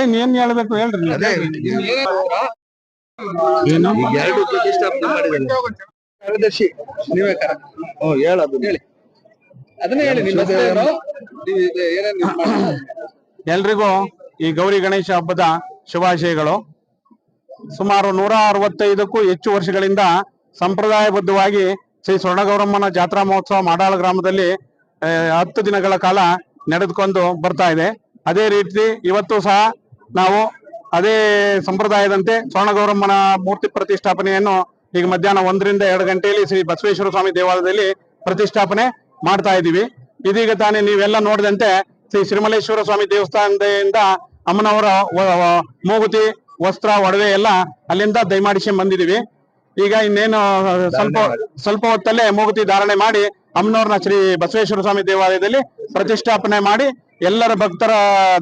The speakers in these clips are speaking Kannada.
ಏನ್ ಏನ್ ಹೇಳ್ಬೇಕು ಹೇಳ್ರಿ ಏನು? ಎರಡು ಪ್ರತಿಷ್ಠಾಪನೆ ಮಾಡಿದ್ದಾರೆ. ಕಾರ್ಯದರ್ಶಿ ನೀವೇ ಕರ. ಹ್ಮ್ ಹೇಳೋದು ಹೇಳಿ. ಅದನ್ನೇ ಹೇಳಿ ನಿಮ್ಮ? ಎಲ್ರಿಗೂ ಈ ಗೌರಿ ಗಣೇಶ ಹಬ್ಬದ ಶುಭಾಶಯಗಳು. ಸುಮಾರು ನೂರ ಅರವತ್ತೈದಕ್ಕೂ ಹೆಚ್ಚು ವರ್ಷಗಳಿಂದ ಸಂಪ್ರದಾಯಬದ್ಧವಾಗಿ ಶ್ರೀ ಸ್ವರ್ಣಗೌರಮ್ಮನ ಜಾತ್ರಾ ಮಹೋತ್ಸವ ಮಾಡಾಳ ಗ್ರಾಮದಲ್ಲಿ ಹತ್ತು ದಿನಗಳ ಕಾಲ ನಡೆದುಕೊಂಡು ಬರ್ತಾ ಇದೆ. ಅದೇ ರೀತಿ ಇವತ್ತು ಸಹ ನಾವು ಅದೇ ಸಂಪ್ರದಾಯದಂತೆ ಸ್ವರ್ಣಗೌರಮ್ಮನ ಮೂರ್ತಿ ಪ್ರತಿಷ್ಠಾಪನೆಯನ್ನು ಈಗ ಮಧ್ಯಾಹ್ನ ಒಂದರಿಂದ ಎರಡು ಗಂಟೆಯಲ್ಲಿ ಶ್ರೀ ಬಸವೇಶ್ವರ ಸ್ವಾಮಿ ದೇವಾಲಯದಲ್ಲಿ ಪ್ರತಿಷ್ಠಾಪನೆ ಮಾಡ್ತಾ ಇದ್ದೀವಿ. ಇದೀಗ ತಾನೇ ನೀವೆಲ್ಲ ನೋಡಿದಂತೆ ಶ್ರೀ ಶ್ರೀಮಲೇಶ್ವರ ಸ್ವಾಮಿ ದೇವಸ್ಥಾನದಿಂದ ಅಮ್ಮನವರ ಮೂಗುತಿ, ವಸ್ತ್ರ, ಒಡವೆ ಎಲ್ಲ ಅಲ್ಲಿಂದ ದಯಮಾಡಿಸಿ ಬಂದಿದೀವಿ ಈಗ ಇನ್ನೇನು ಸ್ವಲ್ಪ ಸ್ವಲ್ಪ ಹೊತ್ತಲ್ಲೇ ಮೂಗುತಿ ಧಾರಣೆ ಮಾಡಿ ಅಮ್ಮನವ್ರನ್ನ ಶ್ರೀ ಬಸವೇಶ್ವರ ಸ್ವಾಮಿ ದೇವಾಲಯದಲ್ಲಿ ಪ್ರತಿಷ್ಠಾಪನೆ ಮಾಡಿ ಎಲ್ಲರ ಭಕ್ತರ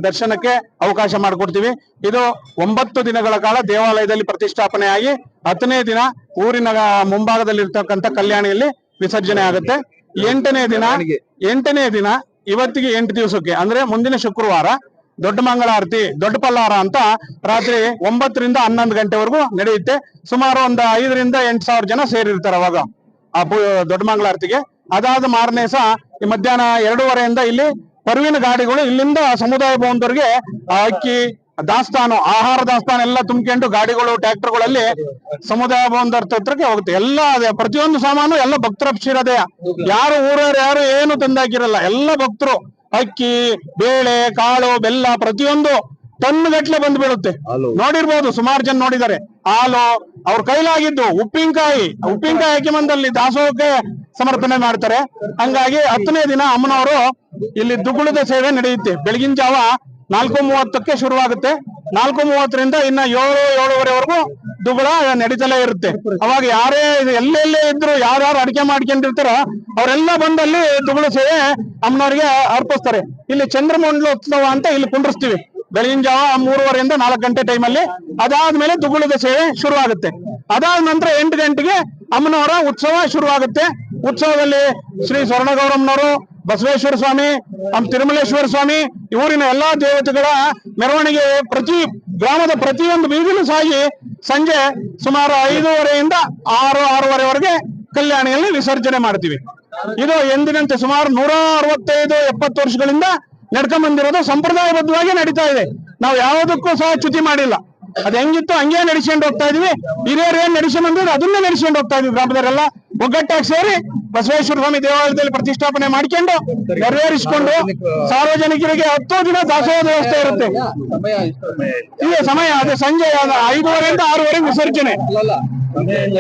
ದರ್ಶನಕ್ಕೆ ಅವಕಾಶ ಮಾಡಿಕೊಡ್ತೀವಿ. ಇದು ಒಂಬತ್ತು ದಿನಗಳ ಕಾಲ ದೇವಾಲಯದಲ್ಲಿ ಪ್ರತಿಷ್ಠಾಪನೆ ಆಗಿ ಹತ್ತನೇ ದಿನ ಊರಿನ ಮುಂಭಾಗದಲ್ಲಿರ್ತಕ್ಕಂಥ ಕಲ್ಯಾಣಿಯಲ್ಲಿ ವಿಸರ್ಜನೆ ಆಗುತ್ತೆ. ಎಂಟನೇ ದಿನ ಎಂಟನೇ ದಿನ ಇವತ್ತಿಗೆ ಎಂಟು ದಿವಸಕ್ಕೆ, ಅಂದ್ರೆ ಮುಂದಿನ ಶುಕ್ರವಾರ ದೊಡ್ಡ ಮಂಗಳಾರತಿ ದೊಡ್ಡ ಪಲ್ಲಾರ ಅಂತ ರಾತ್ರಿ ಒಂಬತ್ತರಿಂದ ಹನ್ನೊಂದು ಗಂಟೆವರೆಗೂ ನಡೆಯುತ್ತೆ. ಸುಮಾರು ಒಂದು ಐದರಿಂದ ಎಂಟು ಸಾವಿರ ಜನ ಸೇರಿರ್ತಾರೆ ಅವಾಗ ಆ ದೊಡ್ಡ ಮಂಗಳಾರತಿಗೆ ಅದಾದ ಮಾರನೇ ಸಹ ಮಧ್ಯಾಹ್ನ ಎರಡೂವರೆಯಿಂದ ಇಲ್ಲಿ ಪರ್ವಿನ ಗಾಡಿಗಳು ಇಲ್ಲಿಂದ ಸಮುದಾಯ ಭವನದವರಿಗೆ ಅಕ್ಕಿ ದಾಸ್ತಾನು ಆಹಾರ ದಾಸ್ತಾನು ಎಲ್ಲ ತುಂಬಿಕೊಂಡು ಗಾಡಿಗಳು ಟ್ರ್ಯಾಕ್ಟರ್ಗಳಲ್ಲಿ ಸಮುದಾಯ ಭವನದ ಹತ್ರಕ್ಕೆ ಹೋಗುತ್ತೆ. ಎಲ್ಲ ಅದೇ ಪ್ರತಿಯೊಂದು ಸಾಮಾನು ಎಲ್ಲ ಭಕ್ತರ ಶಿರದೆಯ. ಯಾರು ಊರವ್ರು ಯಾರು ಏನು ತಂದಾಕಿರಲ್ಲ ಎಲ್ಲ ಭಕ್ತರು. ಅಕ್ಕಿ ಬೇಳೆ ಕಾಳು ಬೆಲ್ಲ ಪ್ರತಿಯೊಂದು ಟನ್ ಗಟ್ಲೆ ಬಂದು ಬೀಳುತ್ತೆ. ನೋಡಿರ್ಬೋದು ಸುಮಾರು ಜನ ನೋಡಿದ್ದಾರೆ. ಹಾಲು ಅವ್ರ ಕೈಲಾಗಿದ್ದು ಉಪ್ಪಿನಕಾಯಿ ಉಪ್ಪಿನಕಾಯಿ ಹಾಕಿ ಮಂದಲ್ಲಿ ದಾಸೋಹಕ್ಕೆ ಸಮರ್ಪಣೆ ಮಾಡ್ತಾರೆ. ಹಂಗಾಗಿ ಹತ್ತನೇ ದಿನ ಅಮ್ಮನವರು ಇಲ್ಲಿ ದುಗುಳದ ಸೇವೆ ನಡೆಯುತ್ತೆ. ಬೆಳಗಿನ ಜಾವ ನಾಲ್ಕು ಮೂವತ್ತಕ್ಕೆ ಶುರುವಾಗುತ್ತೆ. ನಾಲ್ಕು ಮೂವತ್ತರಿಂದ ಇನ್ನ ಏಳು, ಏಳುವರೆವರೆಗೂ ದುಗುಳ ನಡೀತಲೇ ಇರುತ್ತೆ. ಅವಾಗ ಯಾರೇ ಎಲ್ಲೆಲ್ಲೇ ಇದ್ರು ಯಾರ್ಯಾರು ಅಡಿಕೆ ಮಾಡ್ಕೊಂಡಿರ್ತಾರೋ ಅವರೆಲ್ಲ ಬಂದಲ್ಲಿ ದುಗುಳ ಸೇವೆ ಅಮ್ಮನವರಿಗೆ ಅರ್ಪಿಸ್ತಾರೆ. ಇಲ್ಲಿ ಚಂದ್ರಮಂಡಲೋತ್ಸವ ಅಂತ ಇಲ್ಲಿ ಕುಂಡ್ರಿಸ್ತೀವಿ. ಬೆಳಗಿನ ಜಾವ ಮೂರುವರೆಯಿಂದ ನಾಲ್ಕು ಗಂಟೆ ಟೈಮಲ್ಲಿ ಅದಾದ್ಮೇಲೆ ದುಗುಳದ ಸೇವೆ ಶುರುವಾಗುತ್ತೆ. ಅದಾದ ನಂತರ ಎಂಟು ಗಂಟೆಗೆ ಅಮ್ಮನವರ ಉತ್ಸವ ಶುರುವಾಗುತ್ತೆ. ಉತ್ಸವದಲ್ಲಿ ಶ್ರೀ ಸ್ವರ್ಣಗೌರಮ್ಮನವರು ಬಸವೇಶ್ವರ ಸ್ವಾಮಿ, ನಮ್ಮ ತಿರುಮಲೇಶ್ವರ ಸ್ವಾಮಿ ಊರಿನ ಎಲ್ಲಾ ದೇವತೆಗಳ ಮೆರವಣಿಗೆ ಪ್ರತಿ ಗ್ರಾಮದ ಪ್ರತಿಯೊಂದು ಬೀದಿಲೂ ಸಾಗಿ ಸಂಜೆ ಸುಮಾರು ಐದೂವರೆಯಿಂದ ಆರು, ಆರೂವರೆವರೆಗೆ ಕಲ್ಯಾಣಿಯಲ್ಲಿ ವಿಸರ್ಜನೆ ಮಾಡ್ತೀವಿ. ಇದು ಎಂದಿನಂತೆ ಸುಮಾರು ನೂರ ಅರವತ್ತೈದು ಎಪ್ಪತ್ತು ವರ್ಷಗಳಿಂದ ನಡ್ಕೊಂಡ್ಬಂದಿರೋದು ಸಂಪ್ರದಾಯಬದ್ಧವಾಗಿ ನಡೀತಾ ಇದೆ. ನಾವು ಯಾವುದಕ್ಕೂ ಸಹ ಚ್ಯುತಿ ಮಾಡಿಲ್ಲ. ಅದ್ ಹೆಂಗಿತ್ತು ಹಂಗೆ ನಡೆಸ್ಕೊಂಡು ಹೋಗ್ತಾ ಇದೀವಿ. ಹಿರಿಯರು ಏನ್ ನಡೆಸ್ಕೊಂಡ್ ಅದನ್ನೇ ನಡೆಸ್ಕೊಂಡು ಹೋಗ್ತಾ ಇದೀವಿ ಗ್ರಾಮದವರೆಲ್ಲ. ಒಗ್ಗಟ್ಟಾಗಿ ಸೇರಿ ಬಸವೇಶ್ವರ ಸ್ವಾಮಿ ದೇವಾಲಯದಲ್ಲಿ ಪ್ರತಿಷ್ಠಾಪನೆ ಮಾಡಿಕೊಂಡು ನೆರವೇರಿಸಿಕೊಂಡು ಸಾರ್ವಜನಿಕರಿಗೆ ಹತ್ತು ದಿನ ದಾಸೋಹ ವ್ಯವಸ್ಥೆ ಇರುತ್ತೆ. ಈಗ ಸಮಯ ಅದೇ ಸಂಜೆ ಐದೂವರೆಯಿಂದ ಆರೂವರೆಗೆ ವಿಸರ್ಜನೆ. ಏನಿಲ್ಲ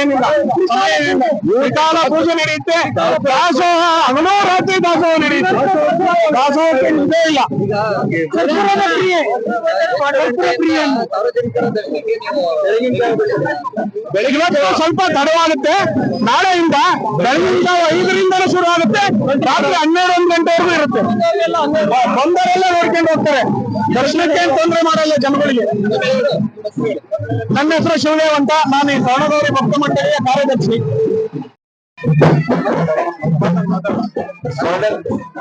ಏನಿಲ್ಲ ಸಮಯ ಏನಿಲ್ಲ. ವಿಕಾಲ ಪೂಜೆ ನಡೆಯುತ್ತೆ ದಾಸೋಹ ಹಗಲು ರಾತ್ರಿ ದಾಸೋಹ ನಡೆಯುತ್ತೆ ದಾಸೋಹಕ್ಕೆ ನಿದ್ದೆ ಇಲ್ಲ ಕರ್ಪೂರದ ಪ್ರಿಯೆ. ಕರ್ಪೂರ ಪ್ರಿಯೆ ಅಂತ. ಸಾರ್ವಜನಿಕರ ದರ್ಶನಕ್ಕೆ ನೀವು ಬೆಳಿಗ್ಗೆ ಇವತ್ತು ಸ್ವಲ್ಪ ತಡವಾಗುತ್ತೆ ನಾಳೆಯಿಂದ ಬೆಳಗಿನ ಜಾವ ಐದರಿಂದಲೂ ಶುರು ಆಗುತ್ತೆ ರಾತ್ರಿ ಹನ್ನೆರಡು ಒಂದು ಗಂಟೆವರೆಗೂ ಇರುತ್ತೆ ಬಂದವರೆಲ್ಲ ನೋಡ್ಕೊಂಡು ಹೋಗ್ತಾರೆ ದರ್ಶನಕ್ಕೆ ಏನ್ ತೊಂದರೆ ಮಾಡಲ್ಲ ಜನಗಳಿಗೆ ನನ್ನ ಹೆಸರು ಶಿವದೇವ್ ಅಂತ ನಾನು ಈ ಸವಣಗೌರಿ ಭಕ್ತ ಮಂಡಳಿಯ ಕಾರ್ಯದರ್ಶಿ.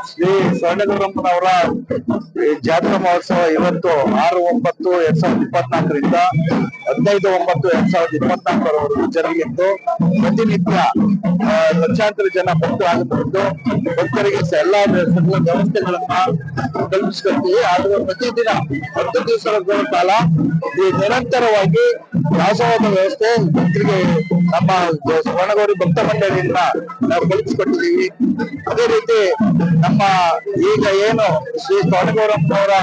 ಶ್ರೀ ಈ ಜಾತ್ರಾ ಮಹೋತ್ಸವ ಇವತ್ತು ಆರು ಒಂಬತ್ತು ಎರಡ್ ಸಾವಿರದ ಇಪ್ಪತ್ನಾಲ್ಕರಿಂದ ಹದಿನೈದು ಒಂಬತ್ತು ಎರಡ್ ಸಾವಿರದ ಇಪ್ಪತ್ನಾಲ್ಕರವರೆಗೂ ಜರುಗಿದ್ದು ಪ್ರತಿನಿತ್ಯ ಲಕ್ಷಾಂತರ ಜನ ಭಕ್ತರಾಗುತ್ತಿದ್ದು ಭಕ್ತರಿಗೆ ಸ- ಎಲ್ಲಾ ಸಕಲ ವ್ಯವಸ್ಥೆಗಳನ್ನ ಕಲ್ಪಿಸ್ಕೊಳ್ತೀವಿ ಆದ್ರೆ ಪ್ರತಿದಿನ ಹತ್ತು ದಿವಸಗಳ ಕಾಲ ನಿರಂತರವಾಗಿ ದಾಸೋಹದ ವ್ಯವಸ್ಥೆ ಭಕ್ತರಿಗೆ ನಮ್ಮ ಸುವರ್ಣಗೌರಿ ಭಕ್ತ ಮಂಡಳಿಯಿಂದ ನಾವು ಕಲ್ಪಿಸ್ಕೊಟ್ಟಿದ್ದೀವಿ ಅದೇ ರೀತಿ ನಮ್ಮ ಈಗ ಏನು ಶ್ರೀ ಸ್ವರ್ಣಗೌರಮ್ಮನವರ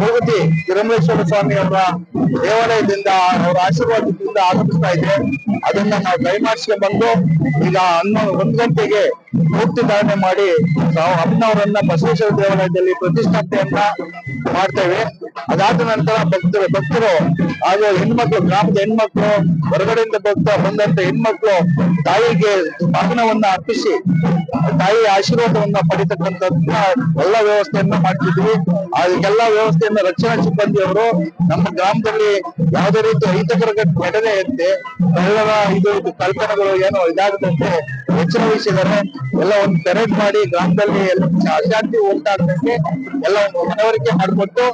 ಭೂಗತಿ ತಿರುಮಲೇಶ್ವರ ಸ್ವಾಮಿಯವರ ದೇವಾಲಯದಿಂದ ಅವರ ಆಶೀರ್ವಾದದಿಂದ ಆಗಮಿಸ್ತಾ ಇದೆ. ಅದನ್ನ ನಾವು ದಯಮಾಡಿಸ್ಕೊಂಡು ಬಂದು ಈಗ ಹನ್ನೊಂದು, ಒಂದು ಗಂಟೆಗೆ ಮೂರ್ತಿ ಧಾರಣೆ ಮಾಡಿ ನಾವು ಅಮ್ಮನವರನ್ನ ಬಸವೇಶ್ವರ ದೇವಾಲಯದಲ್ಲಿ ಪ್ರತಿಷ್ಠಾಪನೆಯನ್ನ ಮಾಡ್ತೇವೆ. ಅದಾದ ನಂತರ ಭಕ್ತರು ಭಕ್ತರು ಹಾಗೂ ಹೆಣ್ಮಕ್ಳು, ಗ್ರಾಮದ ಹೆಣ್ಮಕ್ಳು ಹೊರಗಡೆಯಿಂದ ಭಕ್ತ ಬಂದಂತ ಹೆಣ್ಮಕ್ಳು ತಾಯಿಗೆ ಪಾಪನವನ್ನ ಅರ್ಪಿಸಿ ತಾಯಿಯ ಆಶೀರ್ವಾದವನ್ನ ಪಡಿತಕ್ಕಂಥದ್ದನ್ನ ಎಲ್ಲ ವ್ಯವಸ್ಥೆಯನ್ನ ಮಾಡ್ತಿದ್ವಿ. ಅದಕ್ಕೆಲ್ಲ ವ್ಯವಸ್ಥೆಯನ್ನ ರಕ್ಷಣಾ ಸಿಬ್ಬಂದಿಯವರು ನಮ್ಮ ಗ್ರಾಮದಲ್ಲಿ ಯಾವುದೇ ರೀತಿ ಅಹಿತಕರ ಘಟನೆ ಇರುತ್ತೆ ಕಳ್ಳರ ಇದು ಕಳ್ತನಗಳು ಏನು ಇದಾಗದಂತೆ ಎಚ್ಚರ ವಹಿಸಿದ್ದಾರೆ ಎಲ್ಲ ಒಂದು ಪೆರೇಡ್ ಮಾಡಿ ಗ್ರಾಮದಲ್ಲಿ ಎಲ್ಲ ಅಶಾಂತಿ ಉಂಟಾಗದಂತೆ ಎಲ್ಲ ಒಂದು ಮನವರಿಕೆ ಮಾಡಿಕೊಟ್ಟು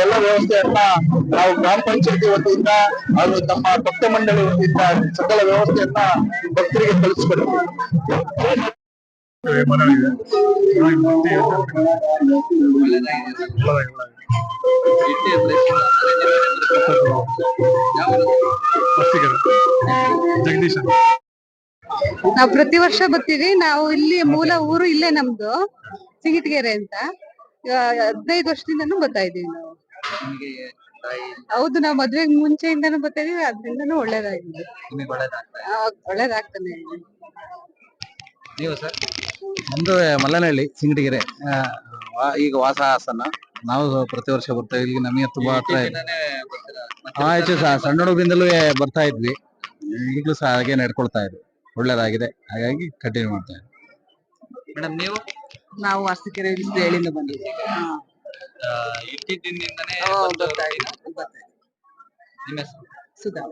ಎಲ್ಲ ವ್ಯವಸ್ಥೆಯನ್ನ ನಾವು ಗ್ರಾಮ ಪಂಚಾಯತಿ ವತಿಯಿಂದ ಹಾಗೂ ನಮ್ಮ ಭಕ್ತ ಮಂಡಳಿ ವತಿಯಿಂದ ಸಕಲ ವ್ಯವಸ್ಥೆಯನ್ನ ಭಕ್ತರಿಗೆ ಕಲಿಸ್ಕೊಡ್ತೀವಿ. ಜಗದೀಶ್ ನಾವು ಪ್ರತಿ ವರ್ಷ ಬರ್ತೀವಿ. ನಾವು ಇಲ್ಲಿ ಮೂಲ ಊರು ಇಲ್ಲೇ ನಮ್ದು ಸಿಗಿಟ್ಗೆರೆ ಅಂತ. ಹದಿನೈದು ವರ್ಷದಿಂದನೂ ಬರ್ತಾ ಇದೀವಿ ನಾವು. ಹೌದು ನಾವು ಮದ್ವೆಗ್ ಮುಂಚೆಯಿಂದನೂ ಬರ್ತಾ ಇದೀವಿ ಅದ್ರಿಂದನೂ ಒಳ್ಳೇದಾಗಿದೆ. ಒಳ್ಳೇದಾಗ್ತಾನೆ ನೀವು ಸರ್? ನಮ್ದು ಮಲ್ಲನಹಳ್ಳಿ ಸಿಂಗಡಿಗೆರೆ ಈಗ ವಾಸ ಹಾಸನ ನಾವು ಪ್ರತಿ ವರ್ಷ ಬರ್ತೇವೆ ಇಲ್ಲಿ ನಮಗೆ ತುಂಬಾ ಹತ್ರ ಹೆಚ್ಚು ಸಹ ಸಣ್ಣ ಹುಡುಗರಿಂದಲೂ ಬರ್ತಾ ಇದ್ವಿ. ಈಗಲೂ ಸಹ ಹಾಗೆ ನಡ್ಕೊಳ್ತಾ ಇದ್ವಿ ಒಳ್ಳೇದಾಗಿದೆ. ಹಾಗಾಗಿ ಕಂಟಿನ್ಯೂ ಮಾಡ್ತಾ ಮೇಡಮ್ ನೀವು? ನಾವು ಅರಸೀಕೆರೆ ಹೇಳಿಂದ ಬಂದಿದ್ದೀವಿ. ಇಟ್ಟಿದ್ದಿಂದನೇ ನಿಮ್ಮ ಹೆಸರು? ಸುಧಾ.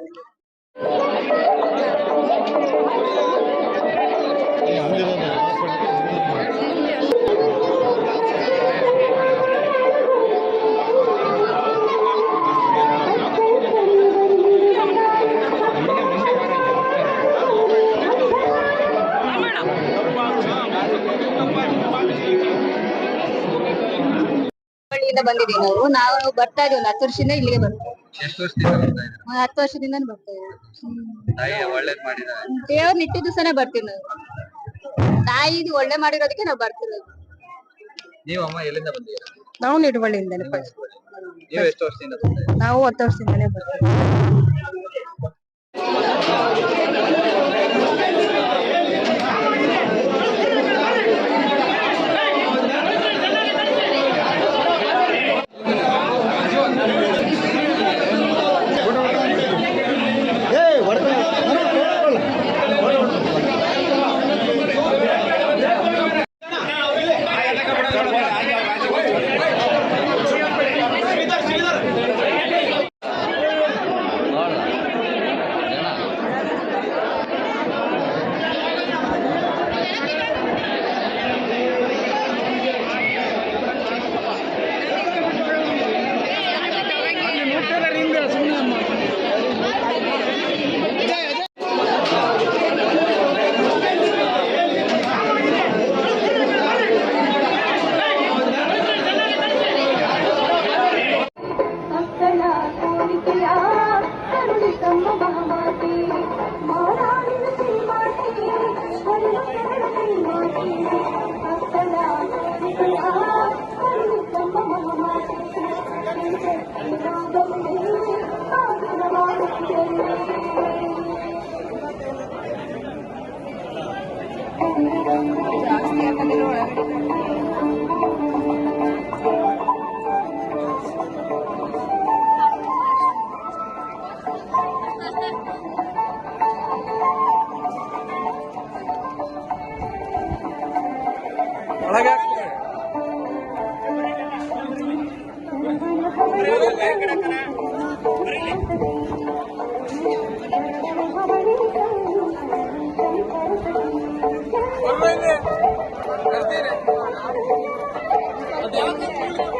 ಬಂದಿದ್ದೀವಿ ನಾವು. ನಾವು ಬರ್ತಾ ಇದೀವಿ ಒಂದು ಹತ್ತು ವರ್ಷದಿಂದ ಇಲ್ಲಿಗೆ ಬರ್ತೀವಿ ಎಷ್ಟು ವರ್ಷದಿಂದ ಬರ್ತಾ ಇದ್ದೀರಾ? ಒಂದು ಹತ್ತು ವರ್ಷದಿಂದ ಬರ್ತಾ ಇದೀವಿ ತಾಯಿ ಒಳ್ಳೇದ್ ಮಾಡಿದ್ದಾರೆ ದೇವ್ರ ನಿಟ್ಟಿದ ದಿವಸನೇ ಬರ್ತೀವಿ ನಾವು. ತಾಯಿ ಇದು ಒಳ್ಳೆ ಮಾಡಿರೋದಕ್ಕೆ ನಾವು ಬರ್ತಿರೋದು ನೀವು ಅಮ್ಮ ಎಲ್ಲಿಂದ ಬಂದಿದ್ದೀರಾ? ನಾವು ನಿಡುವಳ್ಳಿಯಿಂದ ನೀವು ಎಷ್ಟು ವರ್ಷದಿಂದ ಬರ್ತಾ ಇದ್ದೀರಾ? ನಾವು ಹತ್ತು ವರ್ಷದಿಂದನೇ ಬರ್ತೀವಿ. ಜಾಸ್ತಿ ಒಳಗಡೆ ಒಳಗಾಗ್ತದೆ ¡La unidad!